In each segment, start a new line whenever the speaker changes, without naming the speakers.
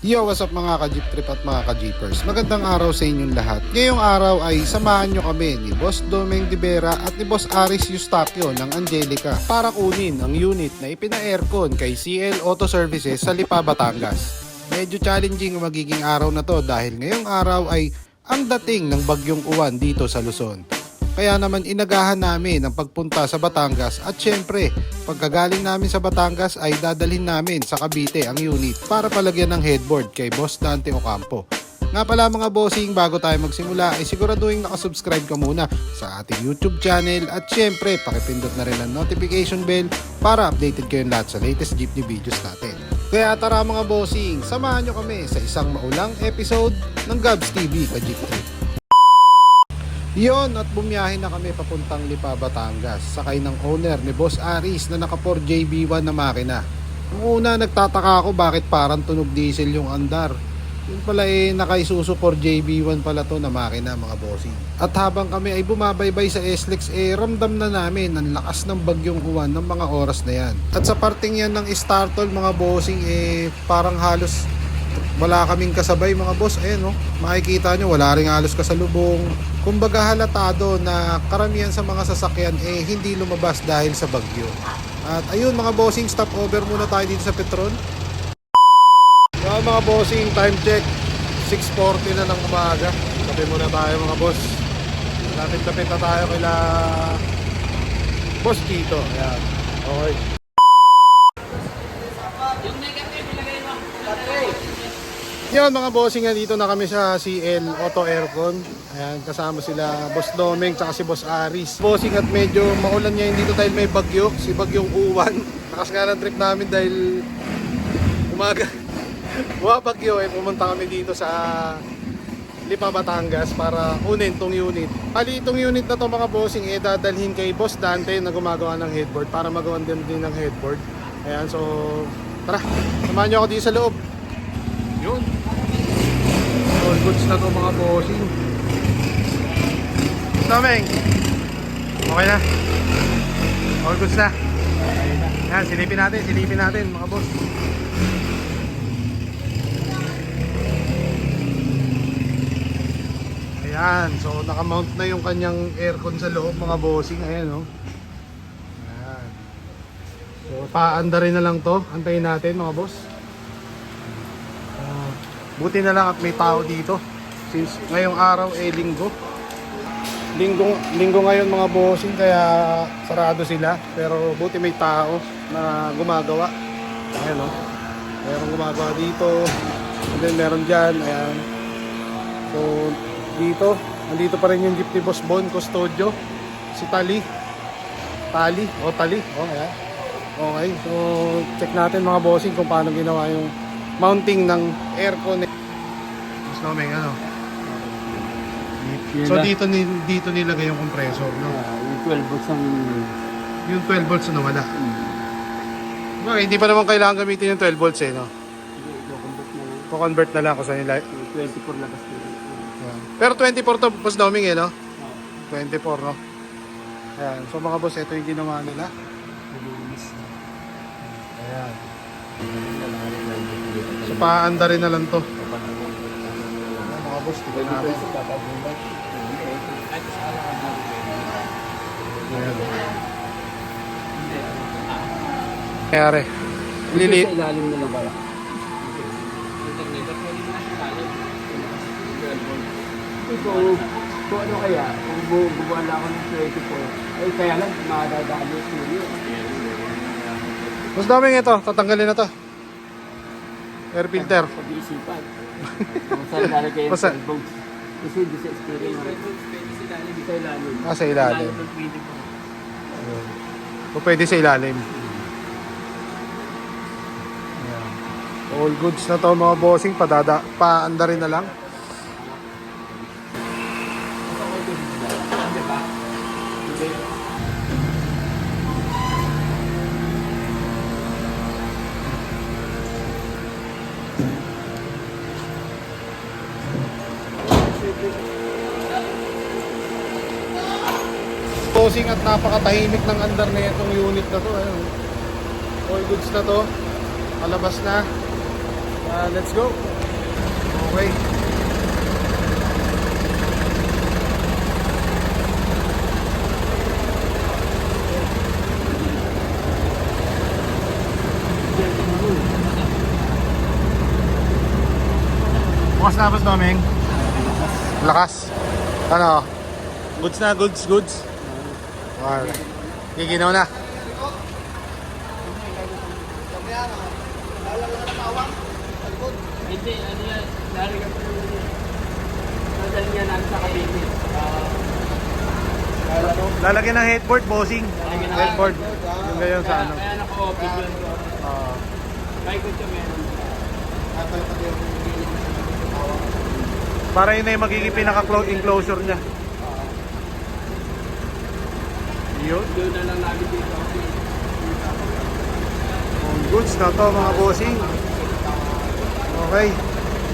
Yo, what's up mga ka-jeep trip at mga ka-jeepers? Magandang araw sa inyong lahat. Ngayong araw ay samahan nyo kami ni Boss Domeng Divera at ni Boss Aris Eustaquio ng Angelica para kunin ang unit na ipina-aircon kay CL Auto Services sa Lipa, Batangas. Medyo challenging magiging araw na to dahil ngayong araw ay ang dating ng bagyong uwan dito sa Luzon. Kaya naman inagahan namin ang pagpunta sa Batangas at syempre, pagkagaling namin sa Batangas ay dadalhin namin sa Cavite ang unit para palagyan ng headboard kay Boss Dante Ocampo. Nga pala mga bossing, bago tayo magsimula ay siguraduhin nakasubscribe ka muna sa ating YouTube channel at syempre pakipindot na rin ang notification bell para updated kayo lahat sa latest jeepney videos natin. Kaya tara mga bossing, samahan nyo kami sa isang maulang episode ng Gabs TV ka Jeep Trip. Yon at bumiyahe na kami papuntang Lipa, Batangas. Sakay ng owner ni Boss Aris na naka 4JB1 na makina. Ang una nagtataka ako bakit parang tunog diesel yung andar. Yun pala eh naka Isuzu 4JB1 pala to na makina mga bossing. At habang kami ay bumabaybay sa SLEX eh ramdam na namin ang lakas ng bagyong uwan ng mga oras na yan. At sa parting yan ng Startol mga bossing eh parang halos wala kaming kasabay mga boss. Ayan no, makikita nyo wala ring halos kasalubong. Kumbaga halatado na karamihan sa mga sasakyan eh hindi lumabas dahil sa bagyo. At ayun mga bossing, stop over muna tayo dito sa Petron. So mga bossing, time check. 6.40 na ng umaga. Tabi muna tayo mga boss. Lapit-lapit na tayo kila Boss Tito. Ayan. Okay. Yun mga bossing, dito na kami sa CL Auto Aircon. Ayan, kasama sila Boss Domeng tsaka si Boss Aris. Bossing at medyo maulan ngayon dito dahil may bagyo, si bagyong uwan. Lakas nga ng trip namin dahil umaga. Bumabagyo eh, pumunta kami dito sa Lipa, Batangas para kunin tong unit. Pali itong unit na to mga bossing eh dadalhin kay Boss Dante na gumagawa ng headboard para magawan din din ng headboard. Ayan, so tara, samahan niyo ako dito sa loob. Yun. All goods na to mga bossing. Tomeng. Okay na. All goods na. Yan, silipin natin, silipin natin mga boss. Ayan, so nakamount na yung kanyang aircon sa loob mga bossing. Ayan, oh. Ayan. So, paanda rin na lang to. Antayin natin mga boss. Buti na lang at may tao dito. Since ngayong araw eh linggo. Linggo, linggo ngayon mga bossing kaya sarado sila. Pero buti may tao na gumagawa. Ayan o. Meron gumagawa dito. And then meron dyan. Ayan. So dito. Nandito pa rin yung jeep ni Boss Bon Custodio. Si Tali. Tali. O Tali. O ayan. Okay. So check natin mga bossing kung paano ginawa yung mounting ng aircon. Mas naming ano. So dito ni dito nilagay yung compressor, no?
Yung 12 volts ang
Yung 12 volts na wala.
hmm,
Okay, hindi pa naman kailangan gamitin yung 12 volts eh, no? Ko-convert na lang ako sa nila.
Yung 24 labas na lang.
Pero 24 to boss doming eh, no?
Ah,
24, no? Ayan. So mga boss, ito yung ginawa nila.
malinis.
Ayan. So paanda rin na lang to. Mga boss, tignan natin. Ayan. Kayari. Lili.
Sa ilalim na lang pala. Kung, kung ano kaya, kung bu- bubuan lang ako ng 24, ay kaya lang, makadadaan yung studio.
Boss doming ito, tatanggalin na to. Air filter.
Pag-iisipan. Saan lalagay yung
Basta-
12 volts. Kasi hindi sa experience. Hindi sa ilalim.
Ah, sa ilalim. Ayun. O pwede sa ilalim. Ayan. All goods na to mga bossing. Padada, paanda rin na lang. Napakatahimik ng andar na itong unit na to. Ayun. All goods na to. Palabas na. Ah, let's go. Okay. Bukas na boss Doming. Lakas. Ano? Goods na, goods, goods. Wow. Giginaw na.
Hindi, ano yan, ko namin sa Cavite. Ah.
Lalagyan ng headboard, bossing.
Lalagyan ng
Headboard. Yung ganyan sa ano.
kaya naka-open yun.
Oo.
Kaya ko siya meron.
para yun na yung magiging pinaka-enclosure niya. Yun.
Doon na lang namin dito.
Ang goods na to mga bossing. Okay.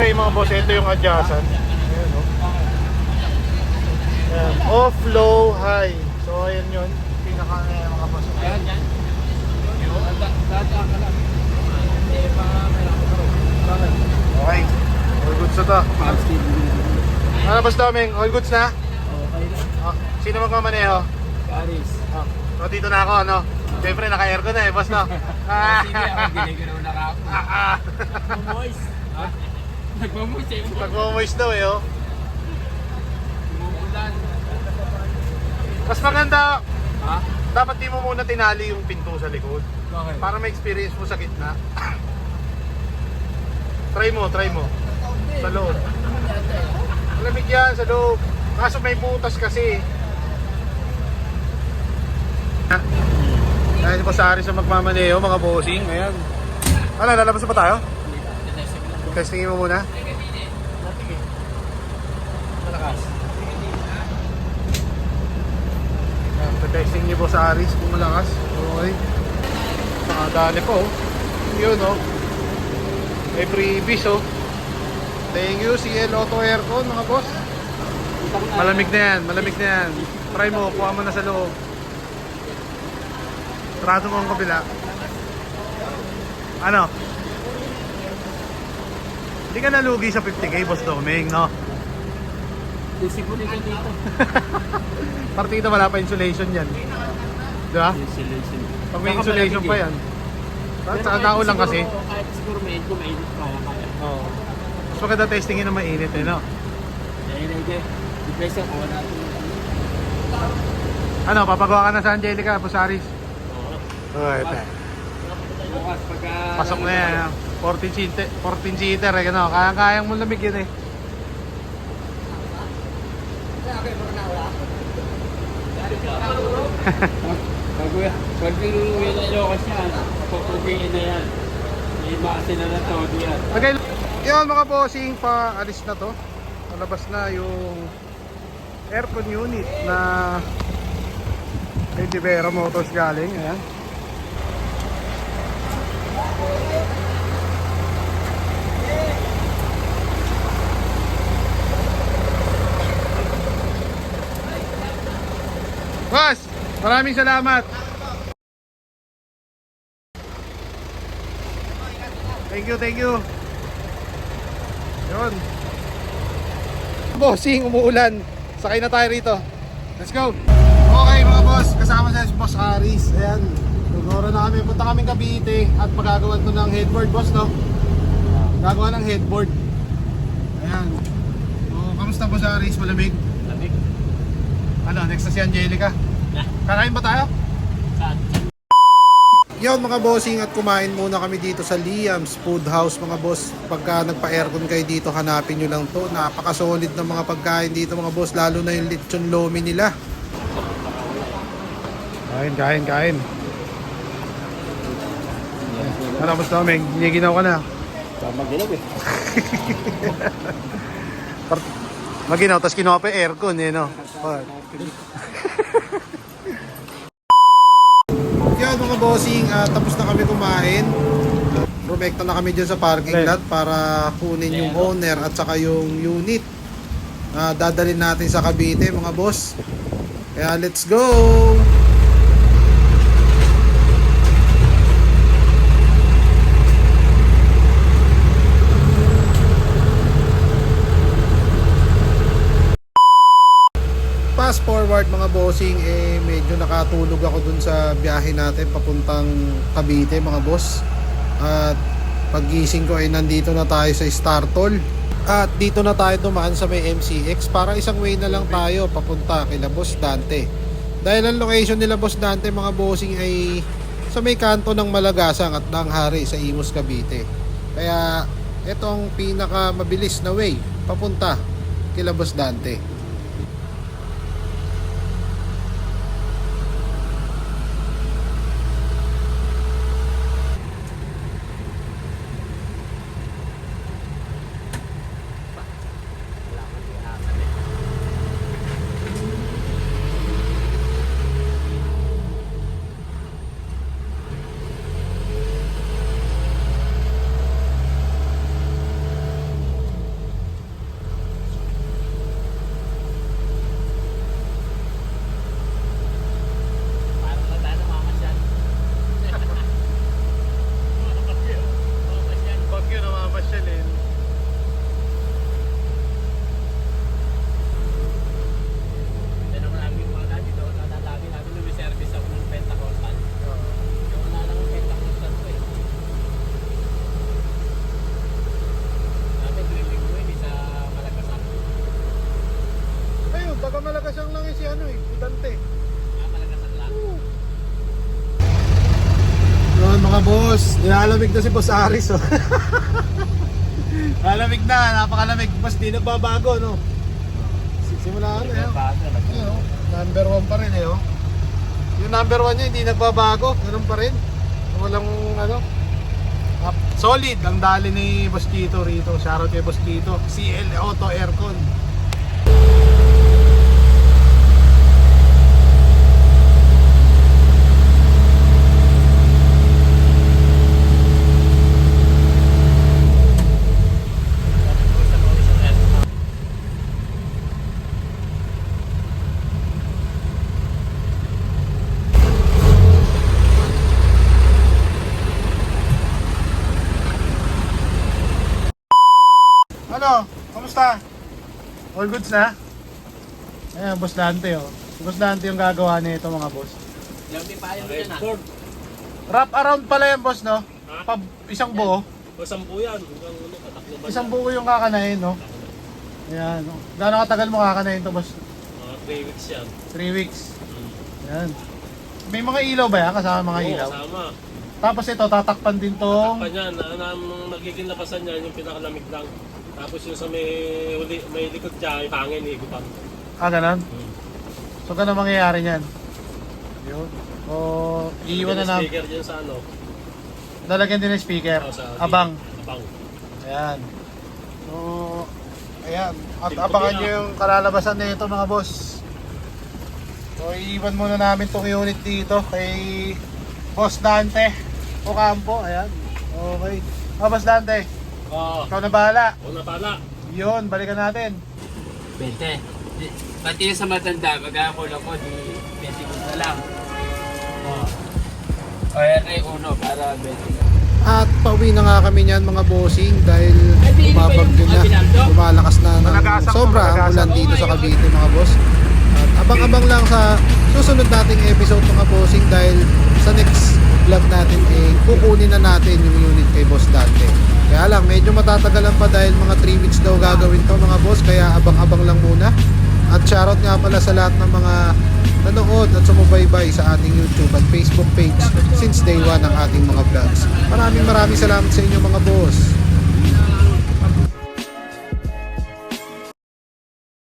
Okay mga boss, ito yung adjacent. Ayan o. Ayan. Off, low, high. So ayan yun. Pinaka eh, mga boss.
Ayan, yan.
Okay. All goods na to. Ano boss Doming? All goods na?
Okay lang.
Ah, sino magmamaneho?
Paris.
Ah, so dito na ako, ano? Siyempre, naka-aircon na eh, boss, no? Ah,
Sige, ako giniginaw na ka ako.
ah, ah.
Nagmamoist. Ha? Nagmamoist eh.
Nagmo-moist daw eh, oh.
Umuulan.
Mas maganda,
Ha?
dapat di mo muna tinali yung pinto sa likod.
Bakit?
Para ma-experience mo sa gitna. try mo, try mo. Sa loob. Malamig yan sa loob. Kaso may butas kasi. Dahil po sa Aris sa magmamaneo, mga bossing. Ayan. Ano, lalabas na pa tayo? Testingin mo muna.
Malakas.
Testing niyo po sa Aris kung malakas. Okay. Nakadali po. oh. Yun oh. May freebies oh. Thank you, CL Auto Aircon mga boss. Malamig na yan, malamig na yan. Try mo, kuha mo na sa loob. Trato mo ang kabila. Ano? Hindi ka nalugi sa 50k, Boss Doming, no?
Siguro ka dito.
Partida wala pa insulation yan. Di ba?
Insulation.
Pag may insulation pa yan. At saka naulan kasi.
Kahit siguro may medyo mainit kaya.
Oo. Mas maganda testingin na mainit eh, no?
Eh, hindi. Depression ko wala.
Ano, papagawa ka na sa Angelica, Busaris?
Oo,
ito.
Bukas pagka...
Pasok na yan. ah. 14 seater, 14 seater eh, ano, kaya-kayang mo lamig yun eh.
Bago yan. Pag niluwi na Ilocos yan, pupugingin na yan. May maasin na na todo yan.
Okay, yun mga bossing, pa alis na to. Palabas na yung aircon unit na kay Tivera Motors galing. Ayan. Boss, maraming salamat. Thank you, thank you. Yun. Bossing, umuulan. Sakay na tayo rito. Let's go. Okay mga boss, kasama sa Boss Aris. Ayan. Siguro na kami. Punta kami Cavite at magagawan to ng headboard, boss, no? Gagawa ng headboard. Ayan. So, kamusta Boss Aris? Malamig?
Lamig.
Ano, next na si Angelica.
Na.
Kakain ba tayo? Yon mga bossing at kumain muna kami dito sa Liam's Food House mga boss. Pagka nagpa-aircon kayo dito, hanapin nyo lang to. Napaka-solid ng mga pagkain dito mga boss, lalo na yung lechon lomi nila. Kain, kain, kain. Ano, boss Doming? Giniginaw ka na.
Tama ginaw eh.
Maginaw, tapos kinuha pa yung aircon eh, no? Oh. Bossing, ah, tapos na kami kumain. Rumekta na kami dyan sa parking lot para kunin yung owner at saka yung unit. na dadalhin natin sa Cavite mga boss. Kaya let's go! Part mga bossing, eh medyo nakatulog ako dun sa biyahe natin papuntang Cavite mga boss. At paggising ko ay nandito na tayo sa Startol. At dito na tayo dumaan sa may MCX para isang way na lang tayo papunta kila Boss Dante. Dahil ang location nila Boss Dante mga bossing ay sa may kanto ng Malagasang at Danghari sa Imus Cavite. Kaya ito ang pinaka mabilis na way papunta kila Boss Dante.
Parang wala tayo namamasyal. Namamasyal.
Bagyo namamasyalin.
Yan ang maraming mga dati doon. Nalalagi natin yung service ako ng Pentacostal. Yung wala lang ang Pentacostal ko eh. Dati drilling ko eh, sa Malagasan.
Ayun, taga Malagasyang lang yung si ano eh, si Dante.
Ah, Malagasan lang.
Yun mga boss, nilalamig na si Boss Aris oh. Lalamig na, napakalamig. Mas di nagbabago no. Simula ano eh. oh. Ayun, oh. Number one pa rin eh oh. Yung number one niya hindi nagbabago, ganun pa rin. Walang ano. Solid ang dali ni Boss Tito rito. Shoutout kay Boss Tito. CL Auto Aircon. Ano? Kamusta? All goods na? Ayan, Boss Dante oh. Si Boss Dante yung gagawa nito mga boss.
Yung di pa yun yun ah.
Wrap around pala yan boss no? Pa, isang buo.
O sampu yan, hanggang ano, tataklo ba
Isang buo yung kakanain no? Ayan. No? Gano'ng katagal mo kakanain to boss?
Mga 3 weeks yan.
3 weeks.
Hmm.
Ayan. May mga ilaw ba yan? Kasama mga
Oo,
ilaw?
kasama.
Tapos ito, tatakpan din tong...
Pa yan, ang ang magiging labasan niyan yung pinakalamig lang. Tapos yung sa may, uli, may likod dyan, yung hangin, igutan.
Ah, ganun?
Hmm.
So, ganun mangyayari niyan? Yun. O, iiwan na na.
Speaker dyan sa ano.
Lalagyan din ng speaker.
o sa
Abang.
Abang.
Ayan. So, ayan. At
Tingnan
abangan nyo yung kalalabasan na ito mga boss. So, iiwan muna namin tong unit dito kay Boss Dante Ocampo. Ayan. Okay. Ah, Boss Dante,
Oo.
ikaw na bahala.
Oh, natala.
Yun, balikan natin.
20. Di- Pati yung sa matanda, mag-aakulo ko, di 20 ko na lang. Oh. O yan ay uno para 20
At pauwi na nga kami niyan mga bossing dahil
Ay, pinili ba yung
bumabagyo na. Lumalakas na ng
Malagasak to,
sobra ang
malagasak.
ulan dito
Oo,
sa. Cavite mga boss. At abang-abang lang sa susunod nating episode mga bossing dahil sa next vlog natin eh kukunin na natin yung unit kay Boss Dante. Kaya lang medyo matatagalan pa dahil mga 3 weeks daw gagawin to mga boss kaya abang-abang lang muna. At shoutout nga pala sa lahat ng mga nanood at sumubaybay sa ating YouTube at Facebook page since day one ng ating mga vlogs. Maraming maraming salamat sa inyo mga boss.